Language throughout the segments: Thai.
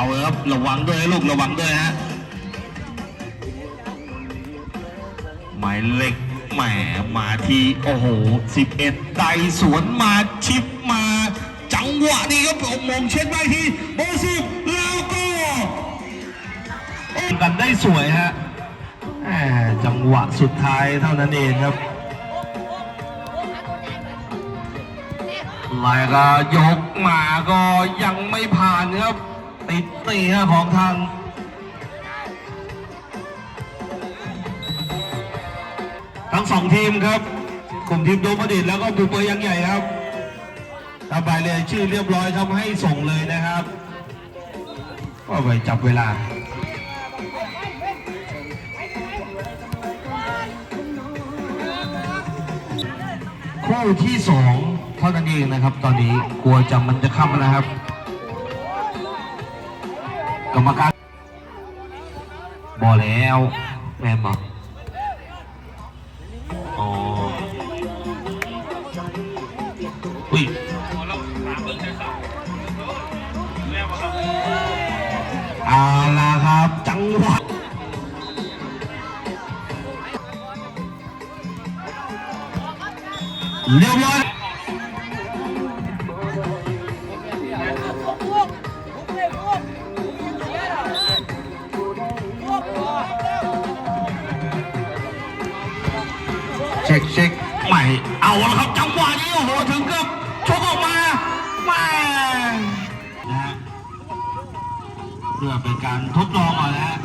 เอาครับระวังด้วยลูกระวังด้วยฮะหมายเลขแหมมาที่โอ้โห11ไดสวนมาชิปมา จังหวะนี้ครับโอ้มงเช็ดไปที่โบสิบแล้วก็กันได้สวยฮะจังหวะสุดท้ายเท่านั้นเองครับลายก็ยกมาก็ยังไม่ผ่านครับ ติดตีฮะของทางทั้งสองทีมครับกลุ่มทีมโดมประดิษฐ์แล้วก็บูเปอร์ยังใหญ่ครับถ้าใบเลยชื่อเรียบร้อยครับให้ส่งเลยนะครับก็ไปจับเวลาคู่ที่สองเท่านั้นเองนะครับ ตอนนี้กลัวจะมันจะเข้ามานะครับ รรมการบอแล้วแมนบอกอ๋ออุ้ยเอาละครับ จังหวะเรียบร้อย ช็คเช็คใหม่เอาละครับจังหวะนี้โอ้โหถึงกับชกออกมาแม่นะฮะเพื่อเป็นการทดลองก่อนนะฮะ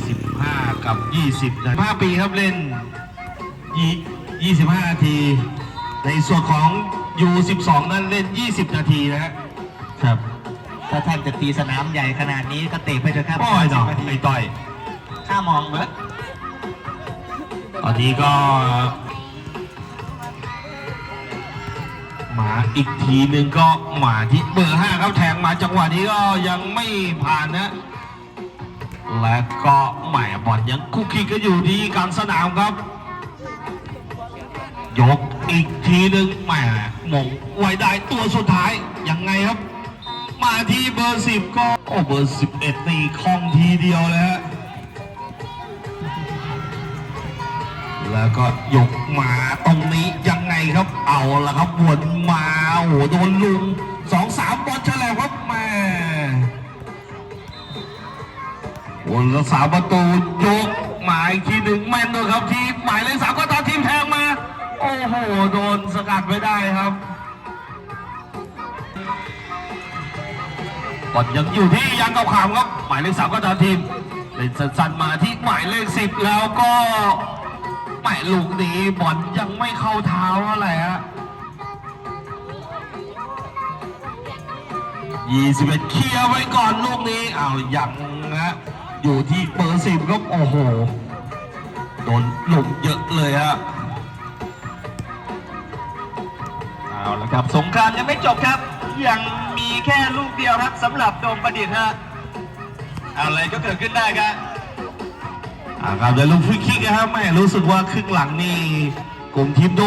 25 กับ 20นะ5ปีครับเล่นยี่25 นาที ในส่วนของ U12 นั้นเล่น 20 นาทีนะฮะครับ ถ้าท่านจะตีสนามใหญ่ขนาดนี้ก็เตะไปเถอะครับป้อยดอก30นาทีไอ้ต่อยถ้ามองเหมือน ตอนนี้ก็ มาอีกทีหนึ่งก็หมาที่เบอร์ห้าครับแทงมาจังหวะนี้ก็ยังไม่ผ่านนะ และก็แหมบอลยังคุกคีกันอยู่ที่กลางสนามครับ ยกอีกทีหนึ่งแหมมงไว้ได้ตัวสุดท้ายยังไงครับ มาที่เบอร์สิบก็โอ้เบอร์สิบเอ็ดตีคล่องทีเดียวเลยฮะ แล้วก็ยกมาตรงนี้ยังไงครับเอาละครับวนมาโอ้โหโดนลุงสองสามบอลเฉลยครับแม่วนละสามประตูยกมาอีกทีหนึ่งแม่นด้วยครับทีมหมายเลขสามก็ตอนทีมแทงมา โอ้โหโดนสกัดไว้ได้ครับบอลยังอยู่ที่ยังเก่าขามครับ หมายเลขสามก็ตอนทีมเล่นสั้นๆมาที่หมายเลขสิบแล้วก็ แหม่ลูกนี้บอลยังไม่เข้าเท้าเท่าไหร่ฮะยี่สิบเอ็ดเคลียร์ไว้ก่อนลูกนี้อ้าวยังนะอยู่ที่เบอร์สิบครับโอ้โหโดนลูกเยอะเลยฮะเอาละครับสงครามยังไม่จบครับ ยังมีแค่ลูกเดียวครับสำหรับโดมประดิษฐ์ฮะอะไรก็เกิดขึ้นได้ครับ ครับเดี๋ยวลูฟรีคิกนะครับแม่รู้สึกว่าครึ่งหลังนี่กลุ่มทีมดู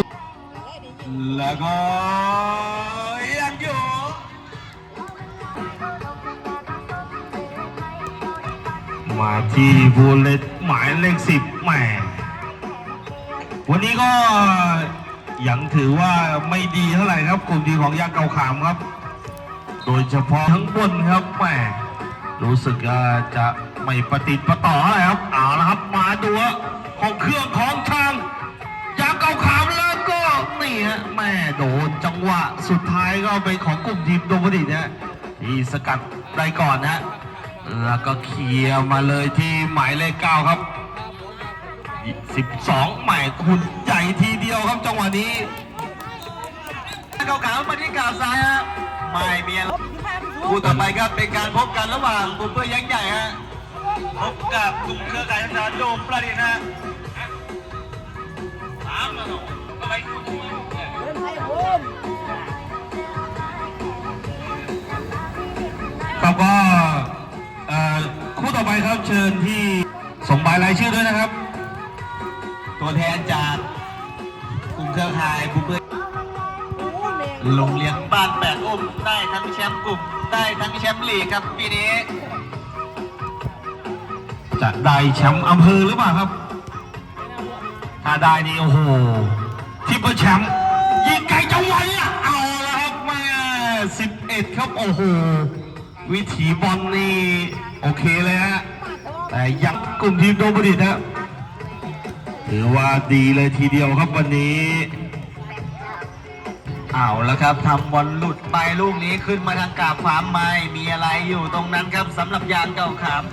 แล้วก็ยังอยู่มาที่บูเลตหมายเลขสิบแหม่วันนี้ก็ยังถือว่าไม่ดีเท่าไหร่ครับกลุ่มทีมของยาเก่าขามครับ โดยเฉพาะทั้งบนครับแหมรู้สึกว่าจะ ไม่ประติดประต่ออะไรครับเอาละครับมาดูว่าของเครื่องของทางยางเก่าขามแล้วก็นี่ฮะแม่โดนจังหวะสุดท้ายก็เป็นของกลุ่มทีมโดมดิตนะที่สกัดได้ก่อนนะแล้วก็เคลียร์มาเลยที่หมายเลขเก้าครับ12หมายคุณใหญ่ทีเดียวครับจังหวะนี้เก่าขาวมาที่กาซ้ายฮะไม่มีอะไรคู่ต่อไปครับเป็นการพบกันระหว่างกลุ่มเพื่อยักษ์ใหญ่ฮะ พบกับกลุ่มเครือข่ายทหารโดมประดิษฐ์ฮะสามแล้วเนาะอะไรครับก็เอ่อคู่ต่อไปครับเชิญที่ส่งใบรายชื่อด้วยนะครับ ตัวแทนจากกลุ่มเครือข่ายกลุ่มเพื่อโรงเรียนบ้านแปดอุ้มได้ทั้งแชมป์กลุ่มได้ทั้งแชมป์ลีกครับปีนี้ จะได้แชมป์อำเภอหรือเปล่าครับ ถ้าได้นี่โอ้โหทิปเปอร์แชมป์ยิงไกลจังหวะเนี่ยเอาละครับแม่สิบเอ็ดครับโอ้โหวิถีบอลนี่โอเคเลยฮะแต่ยังกลุ่มทีมโดบดิตนะถือว่าดีเลยทีเดียวครับวันนี้เอาแล้วครับทำบอลหลุดไปลูกนี้ขึ้นมาทางกาบขวามไม่มีอะไรอยู่ตรงนั้นครับสำหรับยางเก่าขาม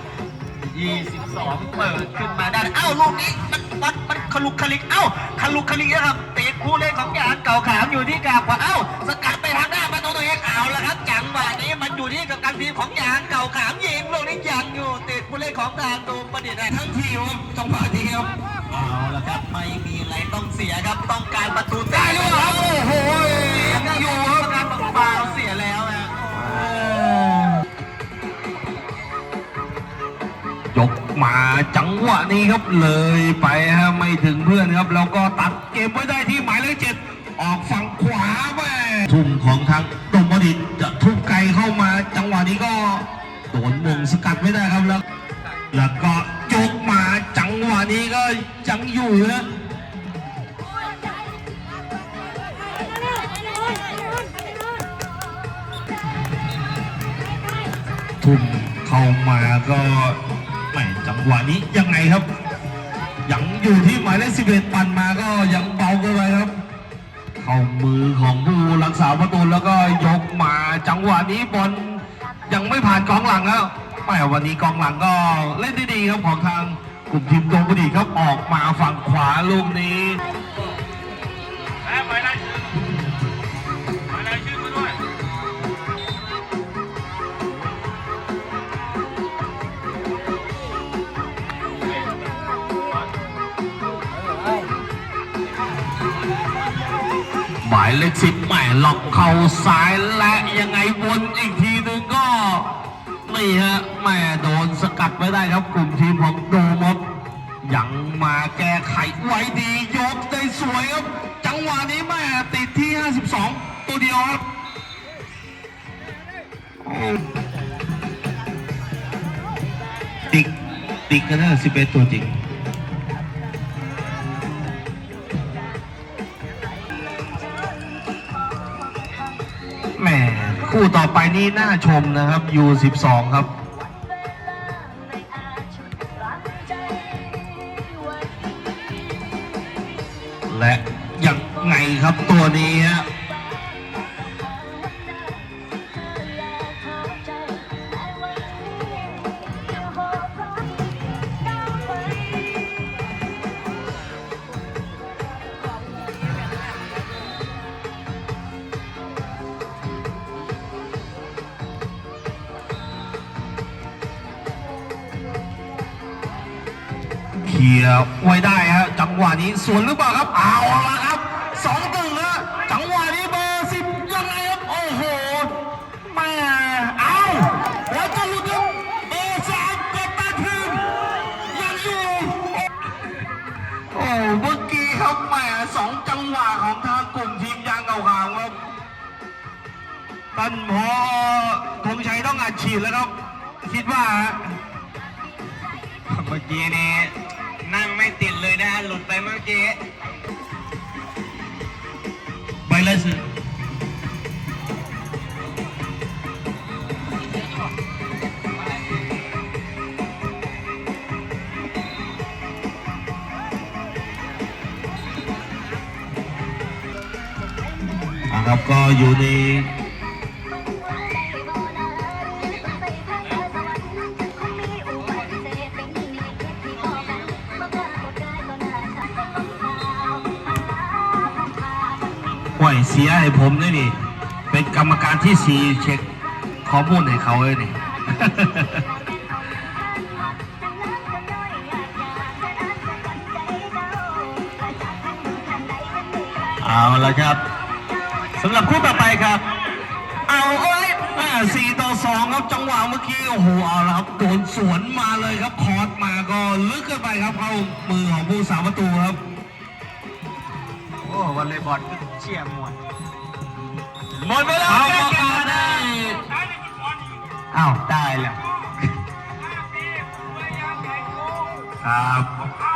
22 เปิดขึ้นมาได้เอ้าลูกนี้มันมันมันคลุกคลิกเอ้าคลุกคลิกนะครับติดผู้เล่นของยางเก่าขามอยู่ที่กาบขวาเอ้าสกัดไปทางหน้าประตูตัวเองเอาแล้วครับจังหวะนี้มันอยู่ที่กับการทีมของยางเก่าขามยิงลูกนี้ยังอยู่ติดผู้เล่นของทางตูมประดิษฐ์ได้ทั้งทีมครับจังหวะนี้ครับเอาละครับไม่มีอะไรต้องเสียครับต้องการประตูได้หรือเปล่าครับโอ้โห มาจังหวะนี้ครับเลยไปฮะไม่ถึงเพื่อนครับ แล้วก็ตัดเกมไว้ได้ที่หมายเลขเจ็ดออกฝั่งขวาแม่ทุ่มของทางตมบดิตจะทุ่มไกลเข้ามา จังหวะนี้ก็โดนมงสกัดไม่ได้ครับแล้ว แล้วก็ยกมาจังหวะนี้ก็ยังอยู่นะทุ่มเข้ามาก็ แหม่จังหวะนี้ยังไงครับ ยังอยู่ที่หมายเลขสิบเอ็ดปั่นมาก็ยังเบาเกินไปครับ เข้ามือของผู้รักษาประตูแล้วก็ยกมาจังหวะนี้บอลยังไม่ผ่านกองหลังแล้วแหม่วันนี้กองหลังก็เล่นได้ดีครับของทางกลุ่มทีมโดมบุรีครับออกมาฝั่งขวาลูกนี้ หมายเลขสิบแหม่ล็อกเข่าซ้ายและยังไงวนอีกทีหนึ่งก็นี่ฮะแหม่โดนสกัดไม่ได้ครับกลุ่มทีมของโดมครับยังมาแก้ไขไว้ดียกได้สวยครับ จังหวะนี้แม่ติดที่ 52 ตัวเดียวครับติกติกกันนะ11 ตัวจริง คู่ต่อไปนี่น่าชมนะครับ U12 ครับและยังไงครับตัวนี้ ลียร์ไว้ได้ฮะจังหวะนี้สวนหรือเปล่าครับเอาละครับสองตึงฮะจังหวะนี้เบอร์สิบยังไงครับโอ้โหแม่เอาแล้วจะหลุดครับเบอร์สามกับตาทีมยังอยู่โอ้เมื่อกี้ครับแหมสองจังหวะของทางกลุ่มทีมยางเก่าขาวครับท่านพอธงชัยต้องอัดฉีดแล้วครับคิดว่าเมื่อกี้นี้ นั่งไม่ติดเลยนะหลุดไปเมื่อกี้ไปเลยสิครับก็อยู่ใน ห่วยเสียให้ผมด้วยนี่ เป็นกรรมการที่สีเช็คข้อมูลให้เขาเลยนี่เอาละครับสำหรับคู่ต่อไปครับ เอาเอ้ยสี่ต่อสองครับจังหวะเมื่อกี้โอ้โหเอาละครับโดนสวนมาเลยครับคอร์สมาก็ลึกเกินไปครับเข้ามือของผู้สาประตูครับ โอ้วอลเลยบอล เชี่ยมวนหมดเวลาเอาแก้มาเกมการได้ได้อ้าวตายแล้วครับ